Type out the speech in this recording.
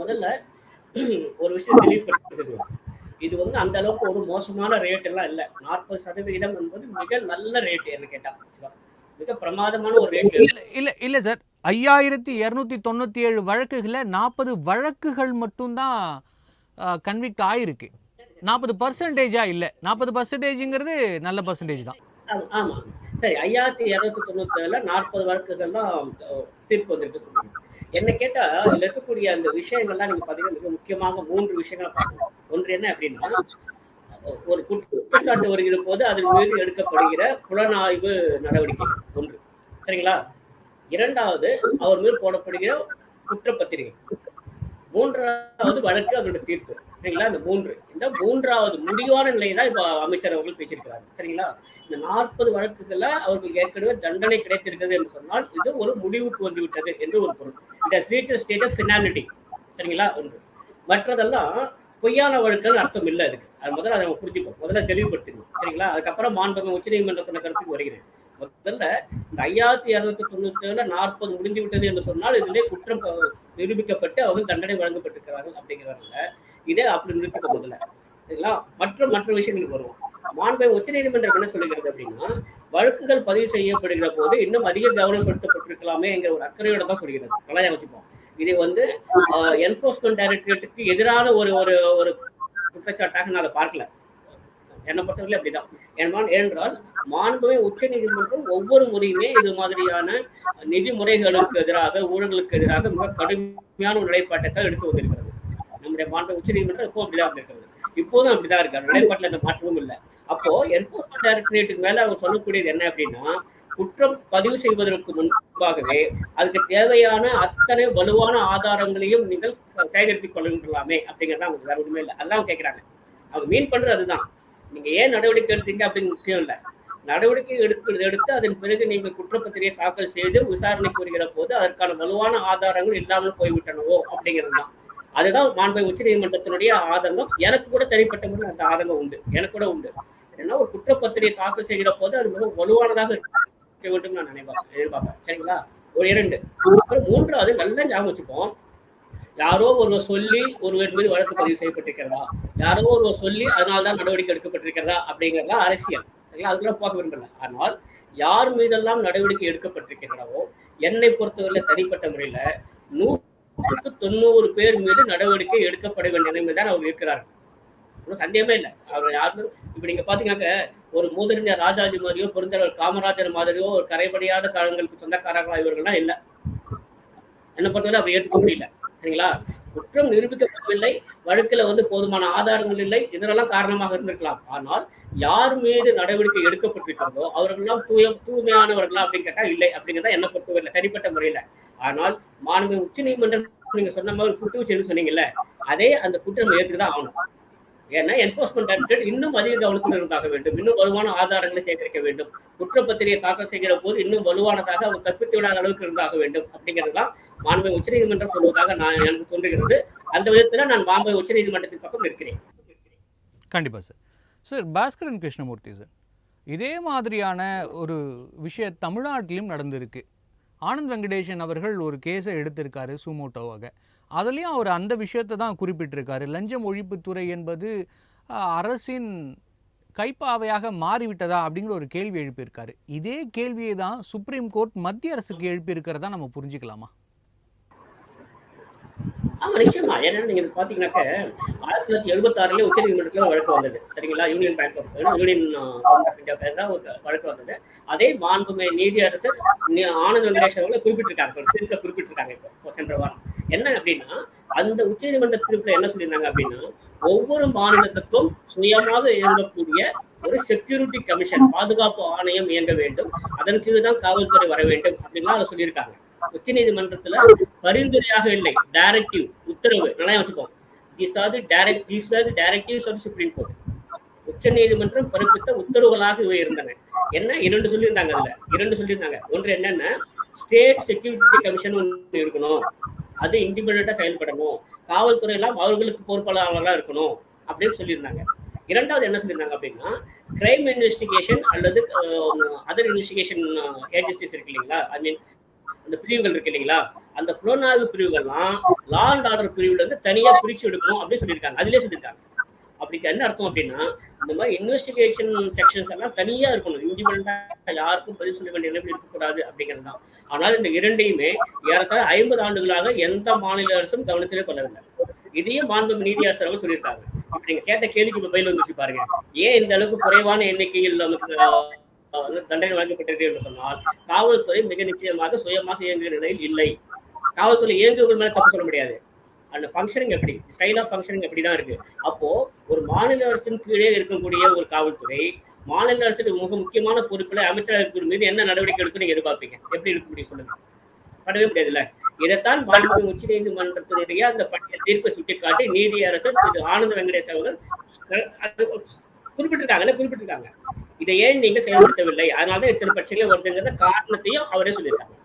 முதல்ல ஒரு விஷயம் தெளிவுபடுத்துகிறோம் இது வந்து அந்த அளவுக்கு ஒரு மோசமான ரேட் எல்லாம் இல்லை. நாற்பது சதவிகிதம் என்பது மிக நல்ல ரேட் என்ன கேட்டா மிக பிரமாதமான ஒரு ரேட் இல்ல இல்ல சார் ஐயாயிரத்தி இரநூத்தி தொண்ணூத்தி ஏழு வழக்குகள்ல நாற்பது வழக்குகள் மட்டும்தான் கன்விக்ட் ஆயிருக்கு. நாற்பது பர்சன்டேஜா இல்ல. நாற்பது பர்சன்டேஜ்ங்கிறது நல்ல பர்சன்டேஜ் தான். ஆமா, ஆமா. சரி ஐயாயிரத்தி இருநூத்தி தொண்ணூத்தி ஏழுல நாற்பது வழக்குகள் தான் தீர்ப்பு வந்துட்டு சொல்லுங்க. என்ன கேட்டா இதுல இருக்கக்கூடிய அந்த விஷயங்கள்லாம் நீங்க பாத்தீங்கன்னா மிக முக்கியமாக மூன்று விஷயங்களை பார்க்கணும். ஒன்று என்ன அப்படின்னா ஒரு குற்றச்சாட்டு வருகிற போது அதன் மீது எடுக்கப்படுகிற புலனாய்வு நடவடிக்கை ஒன்று. சரிங்களா? இரண்டாவது அவர் மீது போடப்படுகிற குற்றப்பத்திரிகை. மூன்றாவது வழக்கு அதோட தீர்ப்பு. சரிங்களா? இந்த மூன்று. இந்த மூன்றாவது முடிவான நிலையை தான் இப்போ அமைச்சர் அவர்கள் பேசியிருக்கிறாங்க சரிங்களா? இந்த நாற்பது வழக்குகளில் அவருக்கு ஏற்கனவே தண்டனை கிடைத்திருக்கிறது என்று சொன்னால் இது ஒரு முடிவுக்கு வந்துவிட்டது என்று ஒரு பொருள். இந்த ஸ்ரீட் ஸ்டேட் ஆஃப் ஃபினாலிட்டி சரிங்களா? ஒன்று. மற்றதெல்லாம் பொய்யான வழக்குகள் அர்த்தம் இல்லை அதுக்கு. அது முதல்ல அதை நம்ம புரிஞ்சுப்போம். முதல்ல தெளிவுபடுத்திடுவோம். சரிங்களா? அதுக்கப்புறம் மாண்பகம் உச்சநீதிமன்றம் சொன்ன கருத்துக்கு வருகிறேன். முதல்ல இந்த ஐயாயிரத்தி இருநூத்தி தொண்ணூத்தி ஏழுல நாற்பது முடிந்து விட்டது என்று சொன்னால் இதிலே குற்றம் நிரூபிக்கப்பட்டு அவர்கள் தண்டனை வழங்கப்பட்டிருக்கிறார்கள் அப்படிங்கிறதுல இதே அப்படி நிறுத்திக்க முதல்ல. சரிங்களா? மற்ற மற்ற விஷயங்களுக்கு வருவோம். மாண்பை உச்சநீதிமன்றம் என்ன சொல்லுகிறது அப்படின்னா வழக்குகள் பதிவு செய்யப்படுகிற போது இன்னும் அதிக கவனம் செலுத்தப்பட்டிருக்கலாமே என்கிற ஒரு அக்கறையோட தான் சொல்கிறது நல்லா வச்சுப்போம் இதை வந்து என்போர்ஸ்மெண்ட் டைரக்டரேட்டுக்கு எதிரான ஒரு ஒரு ஒரு குற்றச்சாட்டாக நான் அதை பார்க்கல. என்னை பொறுத்தவரை அப்படிதான். ஏன்னால் ஏனென்றால் மாண்புமை உச்ச நீதிமன்றம் ஒவ்வொரு முறையுமே இது மாதிரியான நிதி முறைகளுக்கு எதிராக ஊழல்களுக்கு எதிராக மிக கடுமையான ஒரு நிலைப்பாட்டை தான் எடுத்து வந்திருக்கிறது. நம்முடைய மாண்பு உச்ச நீதிமன்றம் இப்போ அப்படிதான் வந்திருக்கிறது. இப்போதும் அப்படிதான் இருக்காரு நிலைப்பாட்டில் எந்த மாற்றமும் இல்லை. அப்போ என்போர்ஸ்மெண்ட் டைரக்டரேட்டுக்கு மேல அவங்க சொல்லக்கூடியது என்ன அப்படின்னா குற்றம் பதிவு செய்வதற்கு முன்பாகவே அதுக்கு தேவையான அத்தனை வலுவான ஆதாரங்களையும் நீங்கள் சேகரித்துக் கொள்ளலாமே அப்படிங்கறத அவங்க வேற ஒண்ணுமே இல்லை. அதான் கேட்கிறாங்க அவங்க மீன் பண்றது அதுதான். நீங்க ஏன் நடவடிக்கை எடுத்தீங்க அப்படின்னு முக்கியம் இல்லை. நடவடிக்கை எடுக்கிறது எடுத்து அதன் பிறகு நீங்கள் குற்றப்பத்திரிகை தாக்கல் செய்து விசாரணைக்கு வருகிற போது அதற்கான வலுவான ஆதாரங்கள் இல்லாமல் போய்விட்டனவோ அப்படிங்கிறது தான். அதுதான் மாண்பை உச்ச நீதிமன்றத்தினுடைய ஆதங்கம். எனக்கு கூட தனிப்பட்ட முறையில் அந்த ஆதங்கம் உண்டு. எனக்கு கூட உண்டு. ஏன்னா ஒரு குற்றப்பத்திரிகை தாக்கல் செய்கிற போது அது மிகவும் வலுவானதாக இருக்க வேண்டும் நான் நினைப்பேன் எதிர்பார்ப்பேன். சரிங்களா? ஒரு இரண்டு. மூன்றாவது நல்லா ஞாபகம் வச்சுப்போம் யாரோ ஒருவர் சொல்லி ஒருவர் மீது வழக்கு பதிவு செய்யப்பட்டிருக்கிறதா? யாரோ ஒருவர் சொல்லி அதனால்தான் நடவடிக்கை எடுக்கப்பட்டிருக்கிறதா? அப்படிங்கிறதா அரசியல். அதுக்கெல்லாம் அதுக்குள்ள போக விரும்பல. ஆனால் யார் மீதெல்லாம் நடவடிக்கை எடுக்கப்பட்டிருக்கிறதோ என்னை பொறுத்தவரை தனிப்பட்ட முறையில நூற்றுக்கு தொண்ணூறு பேர் மீது நடவடிக்கை எடுக்கப்பட வேண்டிய நிலைமை தான் அவர் இருக்கிறார்கள். ஒன்றும் சந்தேகமே இல்லை. அவர் யாருமே இப்ப நீங்க பாத்தீங்கன்னாக்க ஒரு மூதறிஞர் ராஜாஜி மாதிரியோ பெருந்தலைவர் காமராஜர் மாதிரியோ ஒரு கரைபடியாத காலங்களுக்கு சொந்தக்காரங்களா இவர்கள்லாம் இல்லை. என்னை பொறுத்தவரை அவர் ஏற்றுக்க முடியல. சரிங்களா? குற்றம் நிரூபிக்கப்படவில்லை. வழக்குல வந்து போதுமான ஆதாரங்கள் இல்லை. இதெல்லாம் காரணமாக இருந்திருக்கலாம். ஆனால் யார் மீது நடவடிக்கை எடுக்கப்பட்டிருக்கிறதோ அவர்கள்லாம் தூய தூய்மையானவர்களா அப்படின்னு கேட்டா இல்லை அப்படிங்கிறத என்ன பொறுத்தவரை தனிப்பட்ட முறையில. ஆனால் மாநில உச்ச நீதிமன்றம் நீங்க சொன்ன மாதிரி குற்றம் செய்து சொன்னீங்கல்ல அதே அந்த குற்றம் ஏற்றுதான் ஆகணும். ஏன்னா என்போர்ஸ்மெண்ட் டைரக்டரேட் இன்னும் அதிக கவனத்தில் இருந்தாக வேண்டும். இன்னும் வலுவான ஆதாரங்களை சேகரிக்க வேண்டும். குற்றப்பத்திரிகை தாக்கல் செய்கிற போது இன்னும் வலுவானதாக அவர் தப்பித்து விடாத அளவுக்கு இருந்தாக வேண்டும். அப்படிங்கிறதுதான் மாண்பை உச்சநீதிமன்றம் சொல்வதாக நான் எனக்கு தோன்றுகிறது. அந்த விதத்துல நான் மாண்பை உச்சநீதிமன்றத்தின் பக்கம் இருக்கிறேன் கண்டிப்பா sir sir Bhaskaran Krishnamurthy sir இதே மாதிரியான ஒரு விஷயம் தமிழ்நாட்டிலும் நடந்திருக்கு. ஆனந்த் வெங்கடேஷன் அவர்கள் ஒரு கேஸை எடுத்திருக்காரு சுமோட்டோவாக அதுலேயும் அவர் அந்த விஷயத்தை தான் குறிப்பிட்டிருக்காரு. லஞ்சம் ஒழிப்புத்துறை என்பது அரசின் கைப்பாவையாக மாறிவிட்டதா அப்படிங்கிற ஒரு கேள்வி எழுப்பியிருக்காரு. இதே கேள்வியை தான் சுப்ரீம் கோர்ட் மத்திய அரசுக்கு எழுப்பியிருக்கிறதா நம்ம புரிஞ்சுக்கலாமா? ஆமா நிச்சயமா. ஏன்னா நீங்க பாத்தீங்கன்னாக்க ஆயிரத்தி தொள்ளாயிரத்தி எழுபத்தி ஆறுல உச்ச நீதிமன்றத்துல வழக்கு வந்தது. சரிங்களா? Union Bank of Union Government of India பேர்ல ஒரு வழக்கு வந்தது. அதே மாண்புமை நீதி அரசர் ஆனந்த் வெங்கடேஷ் அவர்களை குறிப்பிட்டிருக்காங்க. ஒரு தீர்ப்பை குறிப்பிட்டிருக்காங்க இப்போ சென்ற வாரம். என்ன அப்படின்னா அந்த உச்ச நீதிமன்ற தீர்ப்புல என்ன சொல்லியிருந்தாங்க அப்படின்னா ஒவ்வொரு மாநிலத்துக்கும் சுயமாக இயங்கக்கூடிய ஒரு செக்யூரிட்டி கமிஷன் பாதுகாப்பு ஆணையம் இயங்க வேண்டும். அதன் கீழ் தான் காவல்துறை வர வேண்டும் அப்படின்லாம் அதை சொல்லியிருக்காங்க. உச்ச நீதிமன்றத்துல பரிந்துரையாக இல்லை. டைரக்டிவ் உத்தரவு நல்லா வச்சுக்கோம் these are the direct these are the directives of Supreme Court உச்ச நீதிமன்றம் பிறப்பித்த உத்தரவுகளாக இவை இருந்தன. என்ன? இரண்டு சொல்லியிருந்தாங்க அதுல. இரண்டு சொல்லியிருந்தாங்க. ஒன்று என்னன்னா ஸ்டேட் செக்யூரிட்டி கமிஷன் ஒன்று இருக்கணும். அது இண்டிபெண்டா செயல்படணும். காவல்துறை எல்லாம் அவர்களுக்கு பொறுப்பாளர்களா இருக்கணும் அப்படின்னு சொல்லியிருந்தாங்க. இரண்டாவது என்ன சொல்லியிருந்தாங்க அப்படின்னா கிரைம் இன்வெஸ்டிகேஷன் அல்லது அதர் இன்வெஸ்டிகேஷன் ஏஜென்சிஸ் இருக்கு இல்லைங்களா? ஐ மீன் அந்த பிரிவுகள் இருக்கு இல்லைங்களா? அந்த புலனாய்வு பிரிவுகள்லாம் லா அண்ட் ஆர்டர் பிரிவுல இருந்து தனியா பிரிச்சு எடுக்கணும் அப்படின்னு சொல்லியிருக்காங்க. அதுலயே சொல்லியிருக்காங்க. அப்படி என்ன அர்த்தம் அப்படின்னா இந்த மாதிரி இன்வெஸ்டிகேஷன் செக்ஷன்ஸ் எல்லாம் தனியா இருக்கணும். இண்டிபெண்டா யாருக்கும் பதில் சொல்ல வேண்டிய நிலைமை இருக்கக்கூடாது அப்படிங்கிறது தான். ஆனால் இந்த இரண்டையுமே ஏறத்தாழ ஐம்பது ஆண்டுகளாக எந்த மாநில அரசும் கவனத்திலே கொள்ளவில்லை. இதையும் மாண்பு நீதி அவர்கள் சொல்லியிருக்காங்க இப்ப நீங்க கேட்ட கேள்விக்கு பதில் வந்துச்சு பாருங்க. ஏன் இந்த அளவுக்கு குறைவான எண்ணிக்கையில் நமக்கு வந்து தண்டனை வழங்கப்பட்டது என்று சொன்னால் காவல்துறை மிக நிச்சயமாக சுயமாக இயங்குகிற நிலையில் இல்லை. காவல்துறை இயங்குகள் மேல தப்பு சொல்ல முடியாது. அந்த ஃபங்க்ஷனிங் எப்படி? ஸ்டைல் ஆஃப் ஃபங்க்ஷனிங் அப்படி தான் இருக்கு? அப்போ ஒரு மாநில அரசின் கீழே இருக்கக்கூடிய ஒரு காவல்துறை மாநில அரசுக்கு மிக முக்கியமான பொறுப்புல அமைச்சர் இருக்கிற மீது என்ன நடவடிக்கை எடுக்கும் நீங்க எதிர்பார்ப்பீங்க? எப்படி இருக்க முடியும் சொல்லுங்க. படவே முடியாதுல்ல? இதைத்தான் மாநில உச்ச நீதிமன்றத்தினுடைய அந்த பட்டியல் தீர்ப்பை சுட்டிக்காட்டி நீதியரசர் திரு ஆனந்த வெங்கடேஷ் அவர்கள் குறிப்பிட்டிருக்காங்க குறிப்பிட்டிருக்காங்க? இதை ஏன் நீங்க செயல்படுத்தவில்லை? அதனால தான் இத்தனை பிரச்சனைகள் வருதுங்கிறத காரணத்தையும் அவரே சொல்லியிருக்காங்க